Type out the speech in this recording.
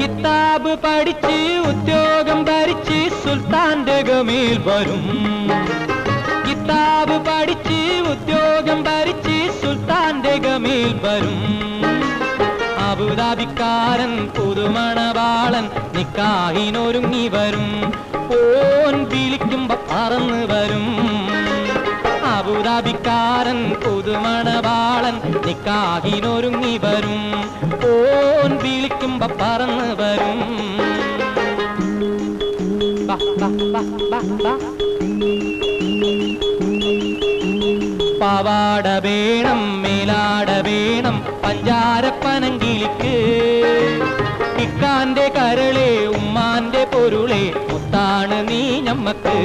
കിതാബ് പഠിച്ച് ഉദ്യോഗം ഭരിച്ച് സുൽത്താന്റെ ഗമിയിൽ വരും. കിതാബ് പഠിച്ച് ഉദ്യോഗം ഭരിച്ച് സുൽത്താന്റെ ഗമിയിൽ വരും. അബുദാബിക്കാരൻ പുതുമണവാളൻ നിക്കാഹിനൊരുങ്ങി വരും. ഓൻ വിളിക്കുമ്പോ പറന്ന് വരും. അബുദാബിക്കാരൻ പുതുമണവാളൻ നിക്കാഹിനൊരുങ്ങി വരും. ഓൻ വിളിക്കുമ്പോ പറന്ന് വരും. പവാട വേണം മേലാട വേണം പഞ്ചാരപ്പനങ്കിളിക്ക്. ഇക്കാന്റെ കരളെ ഉമ്മാന്റെ പൊരുളെ മുത്താണ് നീ ഞമ്മക്ക്.